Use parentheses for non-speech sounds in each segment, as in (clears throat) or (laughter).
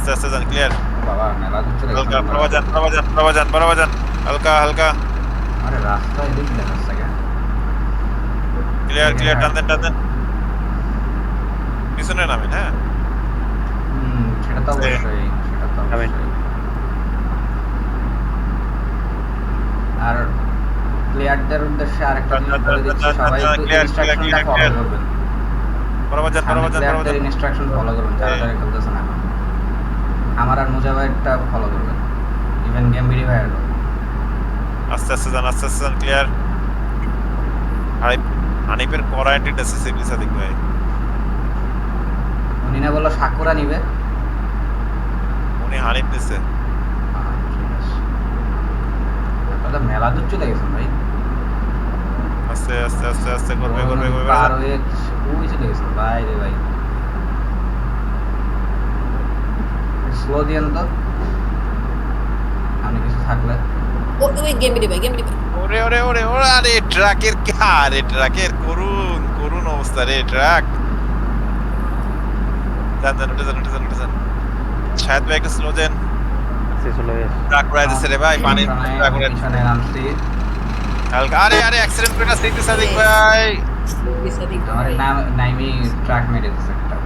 আস্তে আস্তে যান ক্লিয়ার বাবা মেলা দিচ্ছে হালকা প্রবাজান প্রবাজান প্রবাজান প্রবাজান হালকা হালকা। আরে রাস্তায় দিক দেখাচ্ছে কেন ক্লিয়ার ক্লিয়ার টান দেন টান দেন পিছনে নামেন হ্যাঁ? সেটা তো অবশ্যই সেটা তো অবশ্যই। আর প্লেয়ারদের উদ্দেশ্যে আরেকটা জিনিস বলে দিচ্ছি সবাই একটু ইনস্ট্রাকশনটা ফলো ইনস্ট্রাকশন ফলো করবেন। যারা যারা খেলতেছেন এখন আমার আর মুজাবাইরটা ফলো করবেন। ইভেন গেম বিডি ভাইয়েরও আস্তে আস্তে যান আস্তে আস্তে যান ক্লিয়ার হানিফ হানিফের করা অ্যান্টি ডেসিসিবলি সাদিক ভাই। উনি না বলল সাকুরা নিবে। উনি হানিফ নিছে। আপনারা মেলা দূর চলে গেছেন ভাই। আস্তে আস্তে আস্তে আস্তে করবে করবে করবে আর হয়ে ওই চলে গেছেন ভাই রে ভাই স্লো দিয়েন তো। আমি কিছু থাকলে। ও ওই গেম দিবে গেম দিবে ওরে ওরে ওরে ওরে আরে ট্রাকের আরে ট্রাকের করুন করুন অবস্থা রে ট্রাক। যান যান উঠে যান উঠে যান উঠে যান। শায়দ ভাই একটু স্লো দেন। গেছে। ট্রাক উড়াই দিচ্ছে রে ভাই পানি ট্রাক উড়াই হালকা আরে আরে অ্যাক্সিডেন্ট করে সাইড সাদিক ভাই। আমার নাম নাইমি ট্রাক মেরে দিচ্ছে একটা।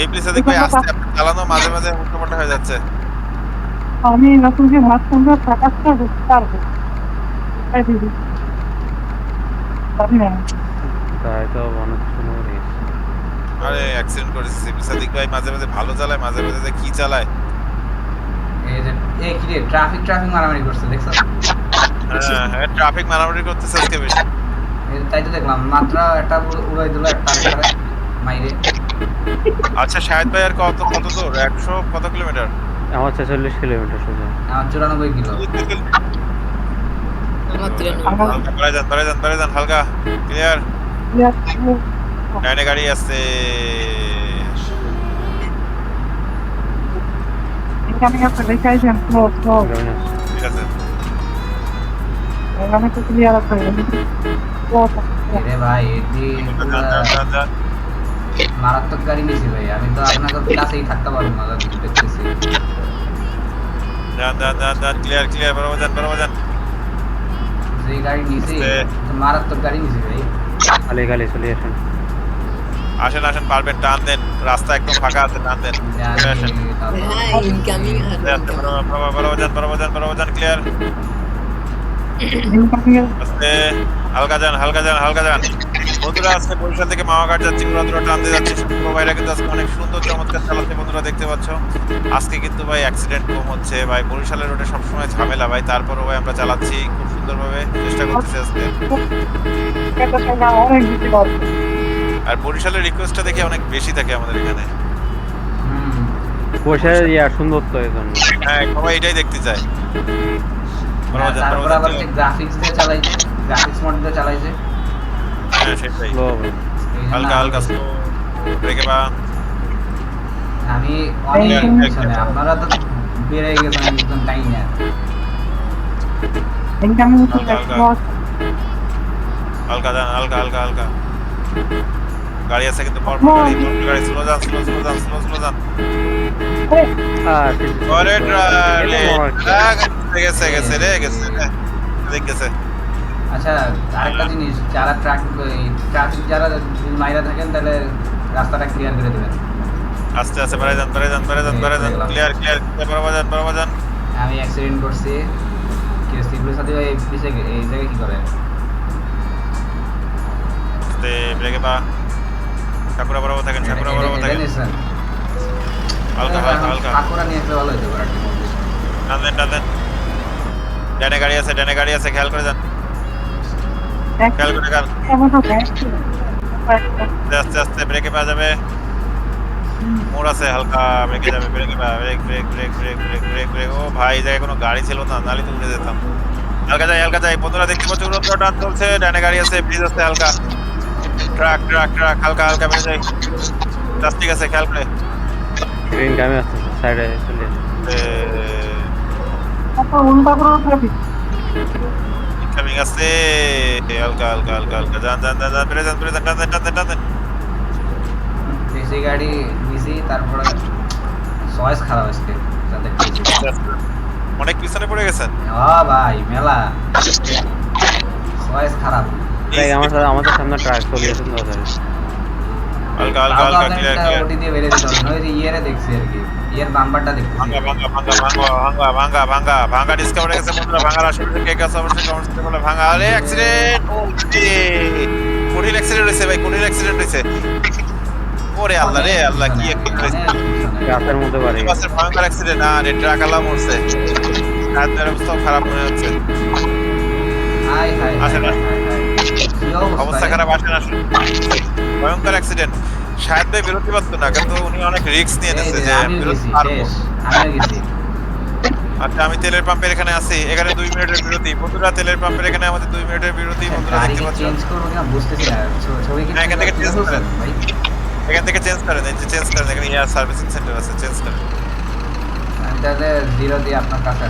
এই প্লিজ সাদিক ভাই আস্তে চালানো মাঝে মাঝে উল্টোপাল্টা হয়ে যাচ্ছে। আমি ভাত টাকাটা বুঝতে পারব। তাই দিদি। পারি না? তাই তো অনেক সময় হয়ে গেছে আরে অ্যাক্সিডেন্ট করেছে সিপি সাদিক ভাই মাঝে মাঝে ভালো চালায় মাঝে মাঝে কি চালায়। এই যে এই কি রে ট্রাফিক ট্রাফিক মারামারি করছে দেখছ? হ্যাঁ হ্যাঁ ট্রাফিক মারামারি করতেছে আজকে বেশি। তাই তো দেখলাম মাত্র একটা উড়াই দিল একটা মাইরে। আচ্ছা শাহেদ ভাই আর কত কত দূর? একশো কত কিলোমিটার? আমার ছেচল্লিশ কিলোমিটার সোজা। আমার চুরানব্বই কিলো। হালকা যান বাড়াই যান হালকা ক্লিয়ার ডাইনে গাড়ি। ঠিক আছে। এখানে তো ক্লিয়ার আছে। রে ভাই এটি। মারাত্মক গাড়ি নিয়েছি ভাই। আমি তো আপনাদের কাছেই থাকতে পারব না যা দেখতেছি। যান যান যান যান ক্লিয়ার ক্লিয়ার বরাবর যান বরাবর যান যে গাড়ি নিয়েছি মারাত্মক গাড়ি নিয়েছি ভাই। খালি খালি চলে আসেন। আসেন আসেন পারবেন টান দেন। রাস্তা একদম ফাঁকা আছে টান দেন। ক্লিয়ার (coughs) হালকা যান হালকা যান হালকা যান। বন্ধুরা আজকে বরিশাল থেকে মামাঘাট যাচ্ছি পুরাতন টান দিয়ে যাচ্ছি। শুক্র ভাইরা কিন্তু আজকে অনেক সুন্দর চমৎকার চালাচ্ছে বন্ধুরা দেখতে পাচ্ছ। আজকে কিন্তু ভাই অ্যাক্সিডেন্ট কম হচ্ছে। ভাই বরিশালের রোডে সবসময় ঝামেলা ভাই। তারপরও ভাই আমরা চালাচ্ছি খুব সুন্দরভাবে চেষ্টা করতেছি আজকে। আর বরিশালের রিকোয়েস্টটা দেখে অনেক বেশি থাকে আমাদের এখানে। বসে ইয়া সুন্দর তো এই জন্য। হ্যাঁ সবাই এটাই দেখতে চায়। তারপর আবার। গ্রাফিক্স দিয়ে চালাইছে গ্রাফিক্স মোড দিয়ে চালাইছে। হ্যাঁ সেটাই। হালকা হালকা স্লো ব্রেকে বা। আমি আপনারা তো বেড়ে গেছেন একদম টাইম ইনকামিং হালকা, হালকা। হালকা যান হালকা হালকা হালকা গাড়ি আছে কিন্তু পর গাড়ি গাড়ি। স্লো যান স্লো স্লো যান স্লো স্লো যান। আর পরে ট্রালে গেছে গেছে রে গেছে রে। দেখ গেছে। আচ্ছা আরেকটা জিনিস যারা ট্রাক ট্রাফিক যারা মাইরা থাকেন তাহলে রাস্তাটা ক্লিয়ার করে দেবেন। আস্তে আস্তে বেড়ে যান বেড়ে যান বেড়ে যান বেড়ে যান। ক্লিয়ার ক্লিয়ার বরাবর যান বরাবর যান। আমি অ্যাক্সিডেন্ট করছি। কি সিভিলের সাথে এই পিছে এই জায়গায় কি করে? আস্তে ব্রেকে বা ঠাকুরা বরাবর থাকেন ঠাকুরা বরাবর থাকেন। হালকা হালকা হালকা। ঠাকুরা নিয়ে ভালো হতো একটা টান দেন টান দেন। ডানে গাড়ি আছে ডানে গাড়ি আছে খেয়াল করে যান। খেয়াল করে যান আস্তে আস্তে ব্রেকে পা যাবে। মোড় আছে হালকা ব্রেকে যাবে ব্রেকে পা brake brake brake brake brake brake brake ও ভাই জায়গায় কোনো গাড়ি ছিল না নালে তো উঠে যেতাম। হালকা যাই হালকা যাই বন্ধুরা দেখতে পাচ্ছ উড়ন্ত টান চলছে ডানে গাড়ি আছে ব্রিজ আছে হালকা। ট্রাক ট্রাক ট্রাক হালকা হালকা বেড়ে যাই। প্লাস্টিক আছে খেয়াল করে। গ্রিন কামে আসছে সাইডে চলে ট্রাফিক ইনকামিং আছে হালকা হালকা হালকা হালকা যান যান যান যান বেড়ে যান বেড়ে যান টান দেন টান দেন টান দেন বেশি গাড়ি দেখতেছি তারপরে চয়েস খারাপ দেখতেছি অনেক পিছনে পড়ে গেছেন। ও ভাই মেলা। চয়েস খারাপ। ভাই আমার সাথে আমাদের সামনে ট্রাক চলে ওদের। হালকা হালকা হালকা ক্লিয়ার ক্লিয়ার ওটি দিয়ে বেরিয়ে না, ওই ইয়েরে দেখছি আর কি। এর বাম্পারটা দেখো ভাঙা ভাঙা ভাঙা ভাঙা ভাঙা ভাঙা ভাঙা ডিসকাভারে গেছে বন্ধুরা ভাঙা রাশি থেকে কাছে অবশ্যই কমেন্ট করে বলে। ভাঙা আরে অ্যাক্সিডেন্ট ওকে কোটির অ্যাক্সিডেন্ট হইছে ভাই কোটির অ্যাক্সিডেন্ট হইছে ওরে আল্লাহ রে আল্লাহ কি মানে একটা হয়েছে? মানে রাস্তার মধ্যে পারে বাসের ভাঙার অ্যাক্সিডেন্ট না রে ট্রাক আলা মরছে। রাতের অবস্থা খারাপ হয়ে যাচ্ছে হাই হাই আসেন অবস্থা খারাপ আসেন আসেন। ভয়ঙ্কর অ্যাক্সিডেন্ট শায়দ ভাই বিরতি পারতো না কিন্তু উনি অনেক রিস্ক নিয়ে নিয়েছে যে পারব আচ্ছা আমি তেলের পাম্পের এখানে আছি এখানে দুই মিনিটের বিরতি। বন্ধুরা তেলের পাম্পের এখানে আমাদের দুই মিনিটের বিরতি বন্ধুরা দেখতে পাচ্ছ? চেঞ্জ করব কিনা? বুঝতেছি না ছবি কি হ্যাঁ, এখান থেকে change করেন। এখান থেকে চেঞ্জ করেন এই যে চেঞ্জ করেন এখানে এয়ার সার্ভিসিং সেন্টার আছে চেঞ্জ করেন। তাহলে জিরো দিয়ে আপনার কাছে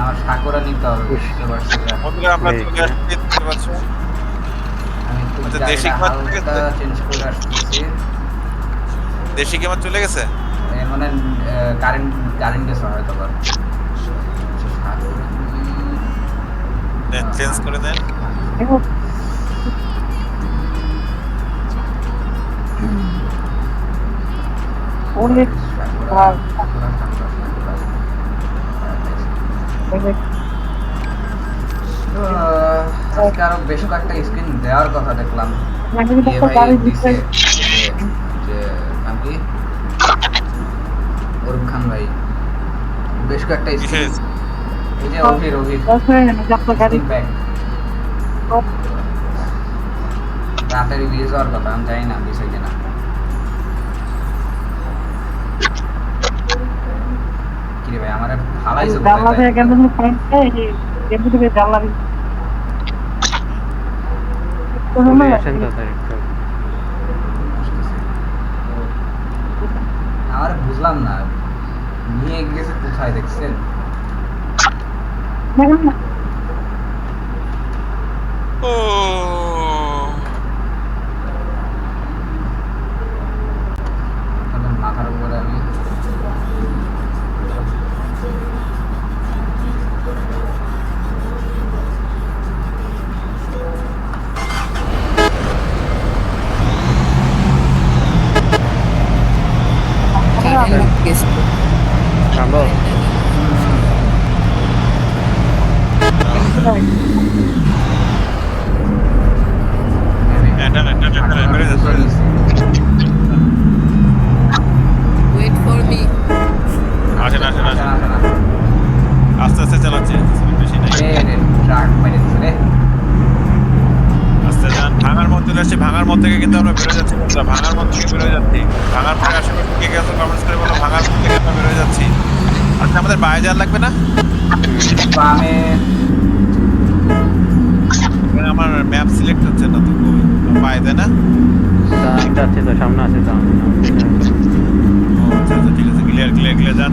আমার সাকুরা নিতে হবে বুঝতে পারছি আমরা চলে আসছি দেখতে পাচ্ছ? দেশি খাবার চেঞ্জ করে আসতেছি। দেশি কি আমার চলে গেছে? মানে কারেন্ট কারেন্ট গেছে হয়তো বা চেঞ্জ করে দেন। অনেক আজকে আরও বেশ কয়েকটা স্ক্রিন দেওয়ার কথা দেখলাম। আমি একটা ভাই গাড়ি দিছে, যে- যে নাম কি? অরুপ খান ভাই। বেশ কয়েকটা স্ক্রিন এই যে অভির অভির। আছে একটা গাড়ি ব্যাগ রাতে রিলিজ হওয়ার কথা আমি জানি না বিষয় কিনা। কিরে ভাই আমার জানলা Onu yaşan kazanıyor. Ağır buzlan abi. Niye gezip uzayda gitsin? Oh.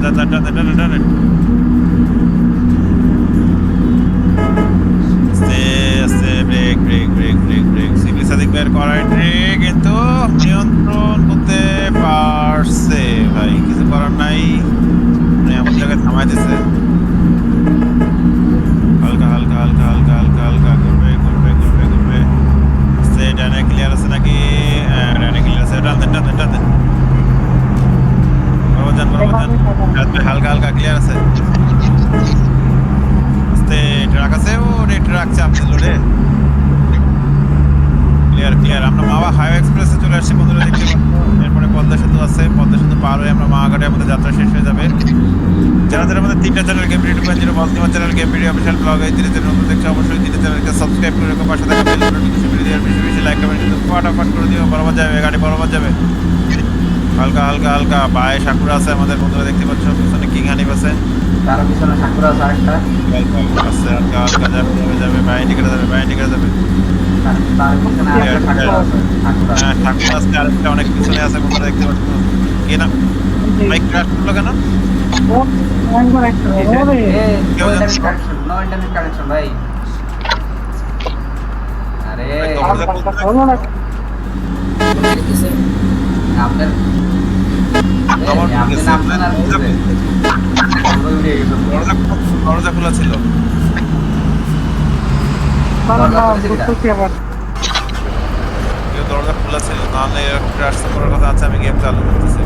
Clear clear done that, done it, done করা কিন্তু নিয়ন্ত্রণ করতে পারছে ভাই কিছু করার নাই মানে এমন জায়গায় থামাই দিছে হালকা হালকা হালকা হালকা হালকা হালকা করবে করবে করবে করবে আস্তে ডানে ক্লিয়ার আছে নাকি হ্যাঁ ডানে ক্লিয়ার আছে টান দেন টান দেন টান দেন বরাবর যান বরাবর যান রাত্রে হালকা হালকা ক্লিয়ার আছে। ট্রাক আছে, ও রে ট্রাক চাপ দিল রে ক্লিয়ার ক্লিয়ার আমরা মাওয়া হাইওয়ে এক্সপ্রেসে চলে আসছি, বন্ধুরা, দেখতে এরপরে পদ্মা সেতু আছে, পদ্মা সেতু পার হয়ে আমরা মাওয়াঘাটে আমাদের যাত্রা শেষ হয়ে যাবে। যারা যারা আমাদের তিনটা চ্যানেল গেম ভিডিও পান zero বলতিমা channel game video official blog এই তিনটে নতুন দেখছে অবশ্যই, তিনটে চ্যানেলকে সাবস্ক্রাইব করে রেখো, পাশে থাকা বেল বেশি বেশি লাইক কমেন্ট কিন্তু ফটাফট করে দিও। বরাবর যাবে গাড়ি বরাবর যাবে হালকা হালকা হালকা পায়ে সাকুরা আছে আমাদের বন্ধুরা দেখতে পাচ্ছ পিছনে কিং হানিফ আছে। তার পিছনে সাকুরা আছে একটা আছে হালকা হালকা যাবে যাবে বাইরে যাবে বাইরে দিকে যাবে। হ্যাঁ ঠাকুর আছে আরেকটা অনেক পিছনে আছে বন্ধুরা দেখতে পাচ্ছ। না? করল কেন? ভাই। আরে। আপনার আমার। দরজা খোলা ছিল। দরজা খোলা নাহলে এরকম ক্রাশ করার কথা আছে আমি গেম চালু করতেছি।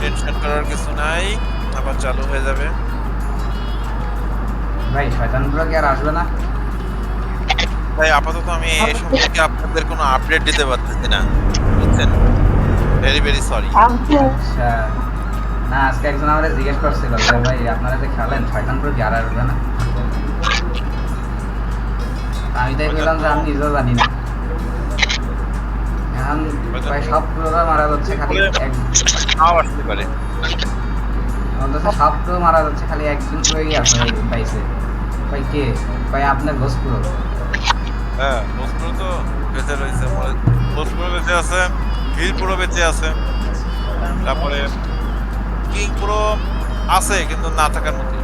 টেনশন করার কিছু নাই আবার চালু হয়ে যাবে। ভাই শয়তানগুলো কি আর আসবে না? তাই আপাতত আমি এই সম্পর্কে আপনাদের কোনো আপডেট দিতে পারতেছি না। বুঝছেন? ভেরি ভেরি সরি আচ্ছা। না আজকে একজন আমাদের জিজ্ঞেস করছিল যে ভাই আপনারা যে খেলেন শয়তানগুলো কি আর আসবে না? আমি তাই বললাম যে আমি নিজেও জানি না। এখন প্রায় সব প্রোগ্রাম মারা যাচ্ছে খালি এক আসতে পারে। অন্তত সব তো মারা যাচ্ছে খালি একজন করেই আছে পাইছে। ভাই কে? ভাই আপনার ঘোষপুর হ্যাঁ ভোজপুর তো বেঁচে রয়েছে। ভোজপুর বেঁচে আছে হিলপুরও বেঁচে আছে। তারপরে কিং পুরো আছে কিন্তু না থাকার মতো।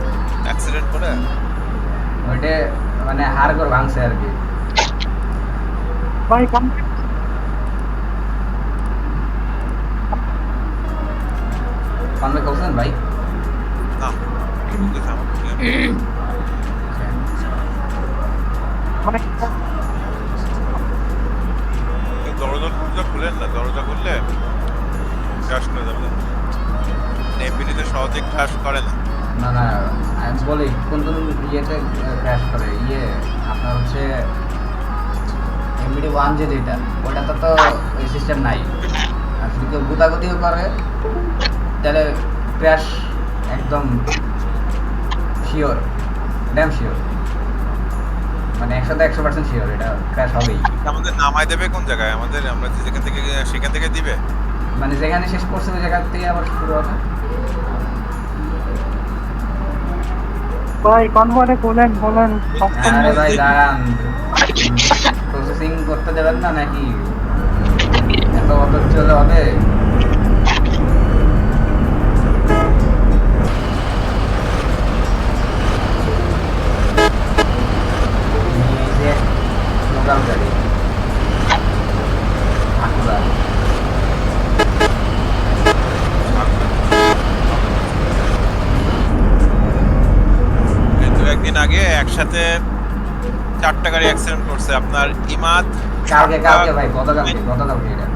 অ্যাক্সিডেন্ট করে। ওইটা মানে হার করে ভাঙছে আর কি। ভাই কাম কনভে করছেন ভাই? না। (clears throat) দরজা দরজা খুলেন না করে না। না না কোন ইয়েতে ক্র্যাশ করে? ইয়ে আপনার হচ্ছে এমবিডি ওয়ান যে যেটা, ওটাতে তো ওই সিস্টেম নাই। আর যদি কেউ গুতাগুতিও তাহলে ক্র্যাশ একদম শিওর ড্যাম শিওর মানে একশো পার্সেন্ট শিওর এটা ক্র্যাশ হবেই। আমাদের নামাই দেবে কোন জায়গায়? আমাদের আমরা যেখান থেকে সেখান থেকে দিবে? মানে যেখানে শেষ করছে ওই জায়গা থেকে আবার শুরু হবে। ভাই কনভার্টে বলেন বলেন আরে ভাই দাঁড়ান। প্রসেসিং করতে দেবেন না নাকি? এত অত চলে হবে। বাঁকুড়া একদিন আগে একসাথে চারটা গাড়ি অ্যাক্সিডেন্ট করছে। আপনার ইমাদ কালকে কালকে ভাই গতকালকে গতকালকে এটা।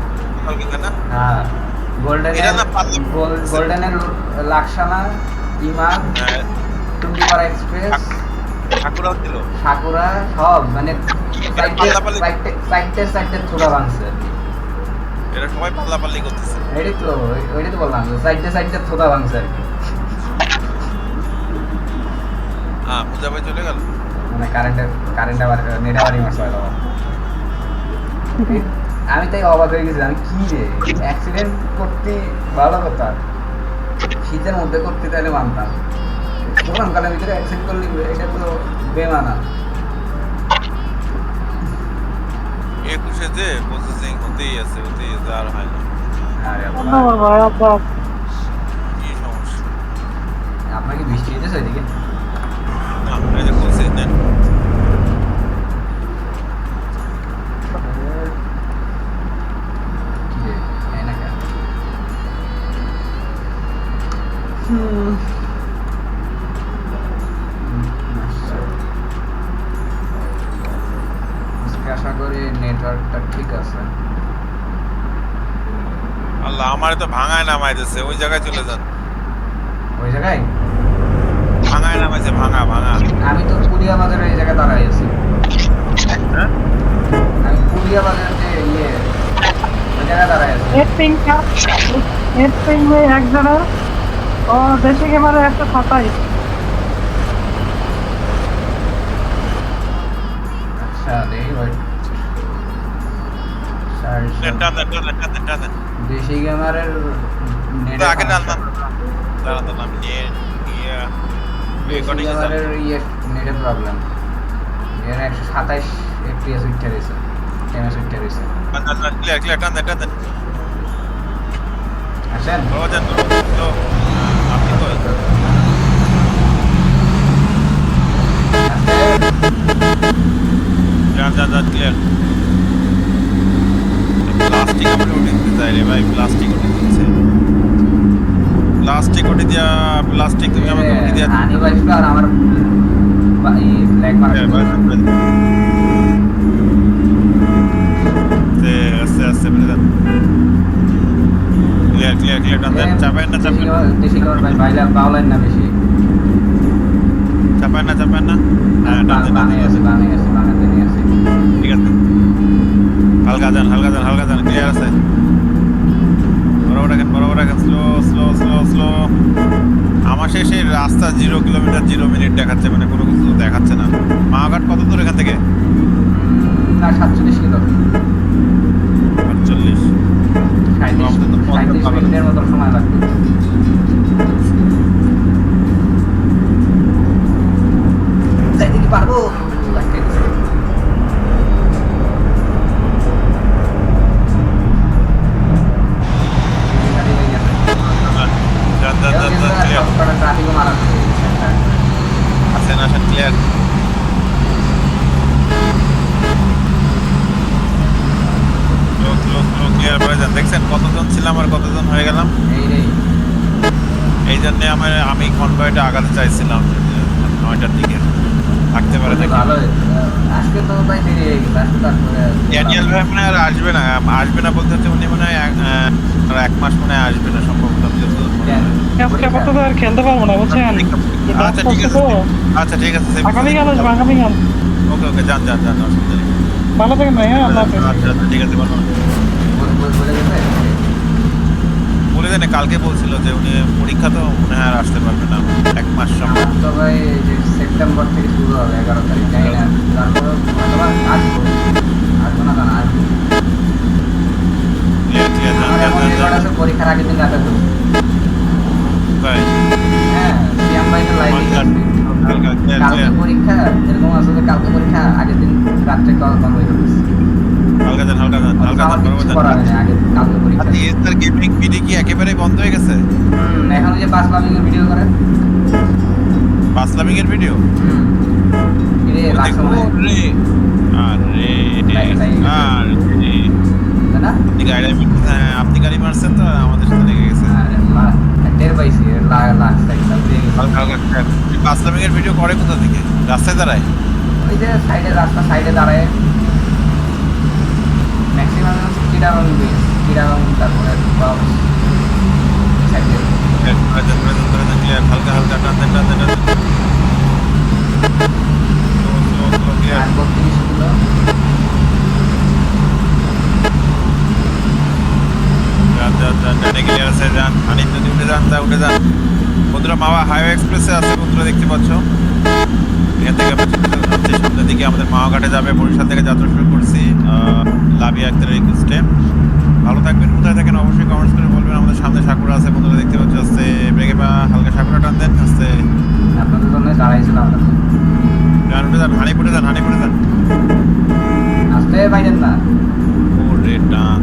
কালকে না? হ্যাঁ গোল্ডেনের গোল্ডেনের লাকসানা ইমাদ হ্যাঁ, এক্সপ্রেস ঠাকুরাও ছিল। সাকুরা সব মানে সাইডে সাইডে ভাঙছে এরা সবাই পাল্লাপাল্লি করতেছে। এটাই তো ওইটাই তো বললাম সাইডে থোড়া ভাঙছে আর কি। হ্যাঁ পূজা ভাই চলে গেল? মানে কারেন্ট আবার নেট আবার। আমি তাই অবাক হয়ে গেছি আমি কি রে? অ্যাক্সিডেন্ট করতে ভালো কথা। শীতের মধ্যে করতে তাহলে মানতাম। গরমকালের ভিতরে অ্যাক্সিডেন্ট করলে এটা তো বেমানা। একুশে যে প্রসেসিং হতেই আছে হতেই আছে আর হয় না। আরে বাবা। ধন্যবাদ কি সমস্যা? আপনার কি বৃষ্টি হইতেছে ওইদিকে? আল্লাহ আমার তো ভাঙায় নামাইতেছে ওই জায়গায় চলে যান। ওই জায়গায়? ভাঙায় নামাইছে ভাঙা ভাঙা। আমি তো পুলিয়া বাজারে এই জায়গায় দাঁড়াই আছি। হ্যাঁ? আমি পুলিয়া বাজার যে ইয়ে ওই জায়গায় দাঁড়াই আছি। নেট পিংটা নেট পিং এক জনের ও দেশে ক্যামেরা একটা সাতাইশ আচ্ছা দেখি দেশি গেমারের আগে জানতাম ইয়ে নেটে প্রবলেম এর একশো সাতাইশ এফপিএস উঠতে রয়েছে এমএস উঠতে রয়েছে। ক্লিয়ার ক্লিয়ার টান টান আপনি যান যান যান প্লাস্টিক আমরা উঠে দিতে চাই রে ভাই প্লাস্টিক উঠে দিচ্ছে প্লাস্টিক উঠে দিয়া প্লাস্টিক তুমি আমাকে উঠে দিয়া আনি বাজবে আর আমার হ্যাঁ, ভাই, ভাই, ভাই। আস্তে, আস্তে আস্তে বেড়ে ক্লিয়ার ক্লিয়ার ক্লিয়ার টান দেন। চাপায়েন না না। বেশি ভাই না বেশি। চাপায়েন না চাপায়েন না। হ্যাঁ টান দেন ঠিক আছে। হালকা যান হালকা যান হালকা যান ক্লিয়ার আছে। বরাবর রাখেন বরাবর রাখেন স্লো স্লো স্লো স্লো আমার শেষে রাস্তা জিরো কিলোমিটার জিরো মিনিট দেখাচ্ছে মানে কোনো কিছু দেখাচ্ছে না। মাঘাট কত দূর এখান থেকে? না সাতচল্লিশ কিলো। আটচল্লিশ সাঁত্রিশ তো পঞ্চাশ সাঁত্রিশ হবে। মিনিটের মতো সময় লাগবে। আচ্ছা ঠিক আছে আগামীকাল আসব আগামীকাল ওকে ওকে যান যান যান অসুবিধা নেই ভালো থাকেন ভাই হ্যাঁ আল্লাহ হাফেজ। আচ্ছা আচ্ছা ঠিক আছে বলো বলে- দেন কালকে বলছিল যে উনি পরীক্ষা তো মনে হয় আর আসতে পারবে না এক মাস আমার তো ভাই যে সেপ্টেম্বর থেকে শুরু হবে এগারো তারিখ তাই না? তারপরে তোমার আসব। আসব না কেন আসব। পরীক্ষার আগের দিন রাতে তো। হ্যাঁ ভাই লাইভে কালকে পরীক্ষা এরকম আছে যে কালকে পরীক্ষা আগের দিন রাত্রে কল কল হয়ে গেছে হালকা যান হালকা যান হালকা যান কিছু বরাবর করা যান হয়নি আগে কালকে পরীক্ষা। আচ্ছা এসআর গেমিং পিডি কি একেবারে বন্ধ হয়ে গেছে? হুম, এখন ভিডিও করে। এর ভিডিও হুম রে আরে আরে না? হ্যাঁ আপনি গাড়ি মারছেন তো আমাদের সাথে লেগে গেছে আরে লা- টের হালকা হালকা বাসলামিং এর ভিডিও করে কোথা থেকে? রাস্তায় দাঁড়ায়? ওই যে সাইডে রাস্তা সাইডে দাঁড়ায়। ম্যাক্সিমাম চিটাগং বেস চিটাগং তারপরে প্রেজেন্ট হালকা হালকা টান দেন টান দেন টান। দেন স্লো স্লো স্লো ক্লিয়ার আর বত্রিশ কিলো যান যান যান ডানে ক্লিয়ার আছে যান হানিফ যদি উঠে যান তা উঠে যান বন্ধুরা মাওয়া হাইওয়ে এক্সপ্রেসে আছে বন্ধুরা দেখতে পাচ্ছ এখান থেকে আমরা সামনের আমাদের মাওয়া ঘাটে যাবে বরিশাল থেকে যাত্রা শুরু করছি লাভি আক্তারের রিকোয়েস্টে ভালো থাকবেন কোথায় থাকেন অবশ্যই কমেন্টস করে বলবেন আমাদের সামনে সাকুরা আছে বন্ধুরা দেখতে পাচ্ছ আস্তে হালকা সাকুরা টান দেন আস্তে যান হানি পড়ে যান হানি পড়ে না ওরে টান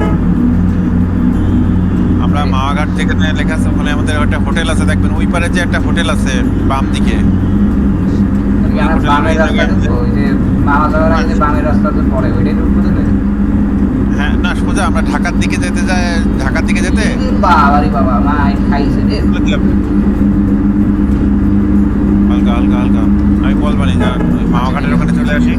আমরা মাওয়াঘাট যেখানে লেখা আছে ওখানে আমাদের একটা হোটেল আছে দেখবেন ওই পারে যে একটা হোটেল আছে বাম দিকে হ্যাঁ না সোজা আমরা ঢাকার দিকে যেতে যাই ঢাকার দিকে যেতে? বাবারি বাবা মা খাইছে রে। হালকা হালকা হালকা। আমি বলবানি যান ওই মাওয়াঘাটের ওখানে চলে আসি।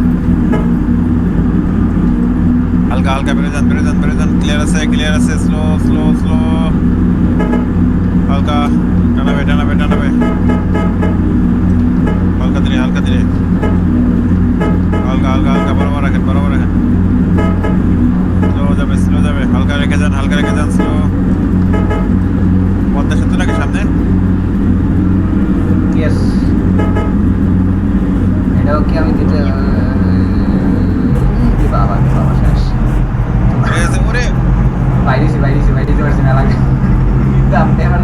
হালকা হালকা, বেড়ে যান বেড়ে যান বেড়ে যান। ক্লিয়ার আছে ক্লিয়ার আছে স্লো স্লো স্লো হালকা, টানাবে টানাবে টানাবে। হালকা ধীরে হালকা ধীরে। হালকা হালকা হালকা, বরাবর রাখেন বরাবর রাখেন। স্লো যাবে স্লো যাবে। হালকা রেখে যান, হালকা রেখে যান স্লো পদ্মা সেতু নাকি সামনে? ইয়েস এটাও কি আমি দিতে কি বাবা কি বাবা শেষ ঠিক আছে ওরে বাইরেছি বাইরেছি বাইরেছি পারছি না লাগে কিন্তু আপনি আমার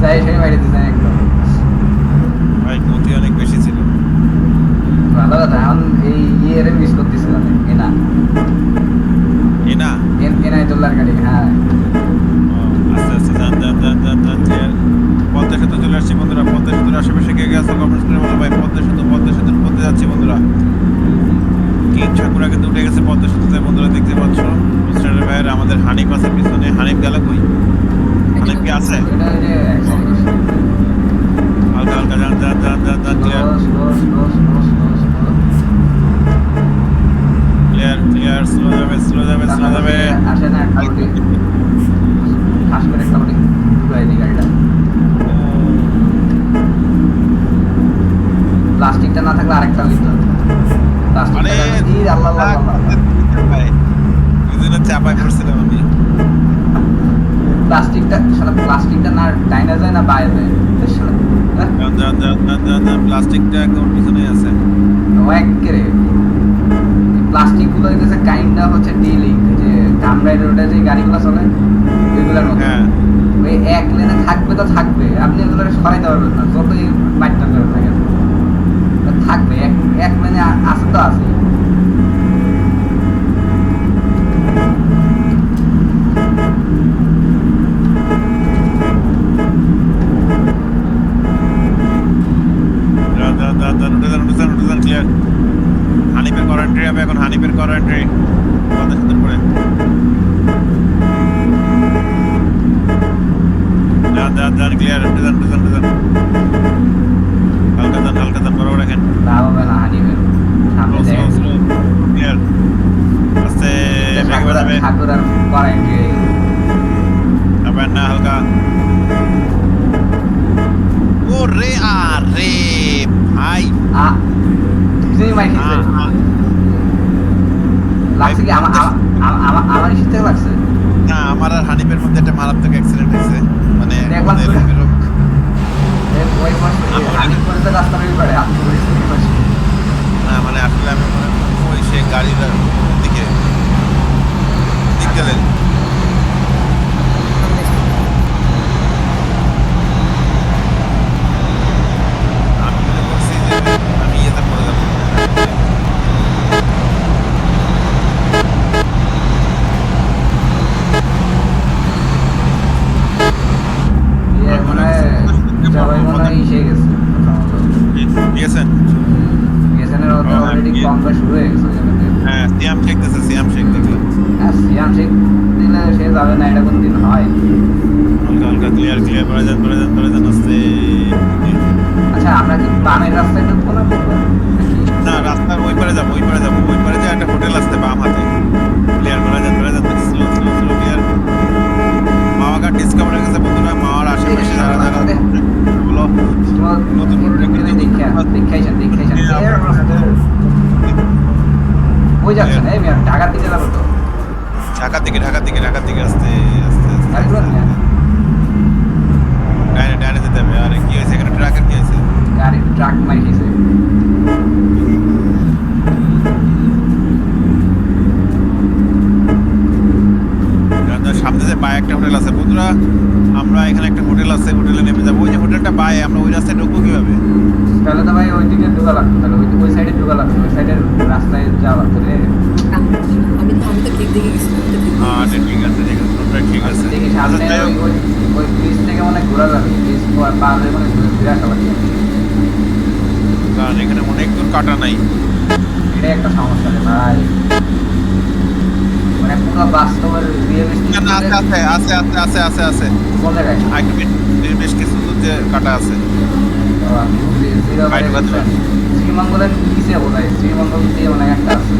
যাই সেই বাইরে দিতেন একদম ভাই গতি অনেক বেশি ছিল ভালো কথা এখন এই ইয়ের মিস করতেছিলাম এনা এ না এনাই তোলার গাড়ি হ্যাঁ ও, আস্তে আস্তে যান যান যান যান যান ক্লিয়ার পদ্মা সেতু চলে আসছি বন্ধুরা পদ্মা সেতুর আশেপাশে কে গেছে কমেন্টস করে বলো ভাই পদ্মা সেতু পদ্মা সেতুর পদ্মা যাচ্ছি বন্ধুরা কি কিং ঠাকুরা কিন্তু উঠে গেছে পদ্মা সেতুতে বন্ধুরা দেখতে পাচ্ছ মিস্টার ভাইয়ের আমাদের হানিফ আছে পিছনে হানিফ গেল কই হানিফ কি আছে এটা ওই যে হালকা হালকা যান যান যান যান যান clear slow slow slow slow slow clear slow যাবে স্লো যাবে স্লো যাবে। আসে না করে একটা গাড়িটা। প্লাস্টিকটা না থাকলে আরেকটা প্লাস্টিকটা আরে আল্লাহ আল্লাহ চাপায় পড়ছিলাম আমি। প্লাস্টিকটা সারা প্লাস্টিকটা না ডাইনা যায় না বাইরে যায়? প্লাস্টিকটা একদম পিছনেই আছে। একেরে প্লাস্টিক গুলো হইতেছে কাইন্ডটা হচ্ছে ডিলিং যে কামরাই রোডে যে গাড়িগুলো চলে ওইগুলোর মতো হ্যাঁ। ওই এক লেনে থাকবে তো থাকবে আপনি এগুলো সরাইতে পারবেন না যতই মাইটটা করে থাকেন থাকবে এক এক লেনে আ- আছে হানিফের করেন্ট্রি পদ্মা সেতুর পরে ক্লিয়ার যান হালকা যান হালকা যান বড় রাখেন। লাভ হবে না হানিবে সামনে দেখেন ক্লিয়ার আস্তে ব্রেক বাজাবে ঠাকুর আর করেন্ট আবার না হালকা। ও রে আরে ভাই। আ, লাগছে কি? আমার আমার- আমার আমার লাগছে? না আমার আর হানিফের মধ্যে একটা মারাত্মক অ্যাক্সিডেন্ট হয়েছে। মানে না মানে আসলে আমি মনে করি সে গাড়ির ঢাকার দিকে যাব তো। ঢাকার দিকে ঢাকার দিকে ঢাকার দিকে আস্তে আস্তে ডাইনে ডাইনে যেতে হবে। আরে কি হয়েছে? এখানে ট্রাকের কি হয়েছে? গাড়ি ট্রাক মারি যান, সামনে যে বাই একটা হোটেল আছে বন্ধুরা। আমরা এখানে একটা হোটেল আছে হোটেলে নেমে যাব। ওই যে হোটেলটা বাই আমরা ওই রাস্তায় ঢুকবো কীভাবে? তাহলে তো ভাই ওই দিকে ঢুকা লাগতো তাহলে ওই ওই সাইডে ঢুকা লাগতো ওই সাইডের রাস্তায় যাওয়া লাগতো রে আমি আমি আমি তো ঠিক দেখে গেছি আমি ঠিক দেখে আচ্ছা। ঠিক আছে ঠিক আছে ওটা ঠিক আছে। দেখি আচ্ছা সামনে ওই ব্রিজ থেকে মনে ঘোরা যাবে। ব্রিজ পার হয়ে মানে ঘুরে ফিরে আসা লাগবে কারণ এখানে অনেক দূর কাটা নাই। এটাই একটা সমস্যা রে ভাই। মানে পুরো বাস্তবের না, না, আছে আছে আছে আছে আছে আছে আছে। কোন জায়গায়? আর একটু বেশ- বেশ কিছু যে কাটা আছে। জিরো বাইরে বাদ দাও। শ্রীমঙ্গলের নিচে বোধ হয় শ্রীমঙ্গল দিয়ে মানে একটা আছে।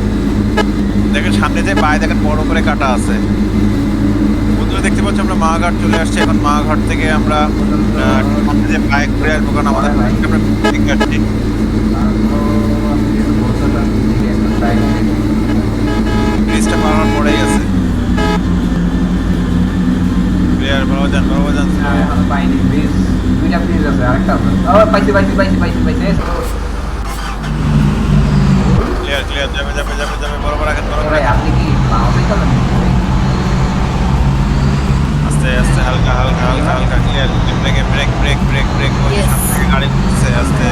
দেখেন সামনে যে পায়ে দেখেন বড় করে কাটা আছে। বন্ধুরা দেখতে পাচ্ছি আমরা মাঘাট চলে আসছি। এখন মাঘাট থেকে আমরা সামনে যে পায়ে ঘুরে আসব কারণ আমাদের আমরা ঠিক কাটছি ব্রিজটা পারার পরেই আছে। বড় যান বড় যান পাইনি ব্রিজ দুইটা ব্রিজ আছে আরেকটা আছে ও পাইছি পাইছি পাইছি পাইছি পাইছি ক্লিয়ার ক্লিয়ার যাবে যাবে যাবে যাবে বরাবর রাখেন বরাবর ভাই রাখেন আপনি কি বাংলাদেশ চলেন আস্তে আস্তে হালকা হালকা হালকা হালকা clear brake brake brake brake brake. গাড়ি ঘুরছে আস্তে।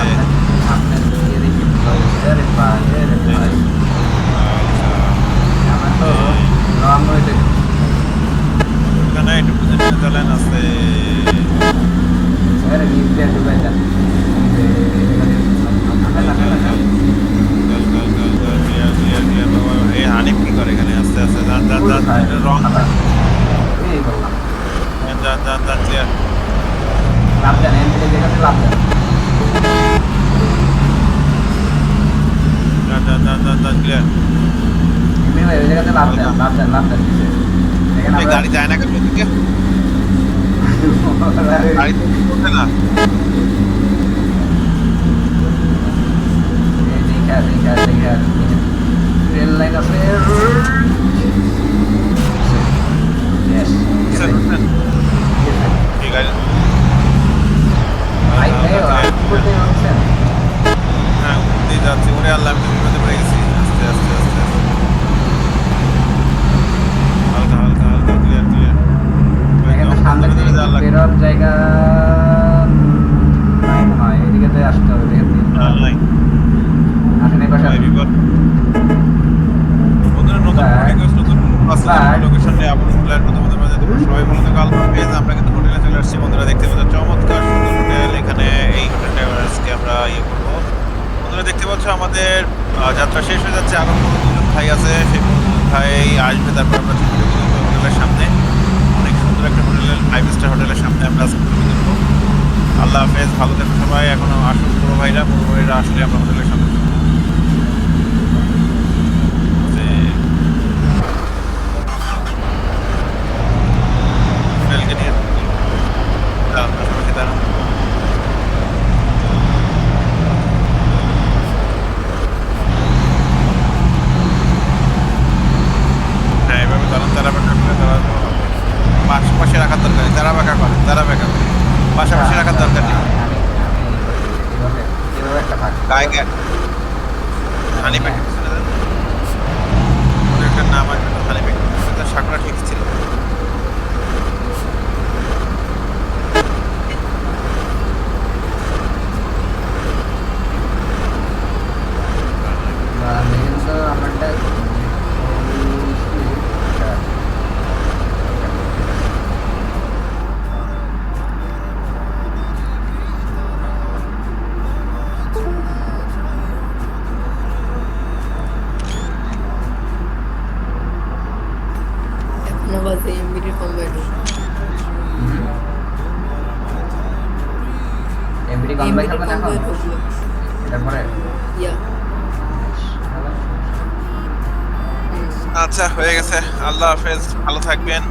আল্লাহ হাফেজ ভালো থাকবেন।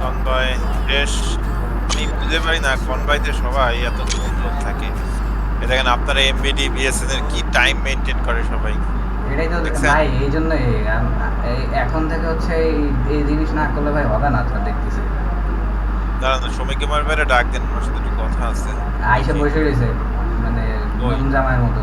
কনভাই দেশ আমি বুঝতে পারি না কনভাইতে সবাই এত লোক থাকে। এ দেখেন আপনারা এমবিডি বিএসএন এর কি টাইম মেনটেন করে সবাই। এটাই তো ভাই এই জন্যই এখন থেকে হচ্ছে এই জিনিস না করলে ভাই হবে না তো দেখতেছি। দাঁড়ান সময় কুমার ভাইরা ডাক দেন আমার সাথে একটু কথা আছে। আইসা বসে রয়েছে মানে জামাইয়ের মতো।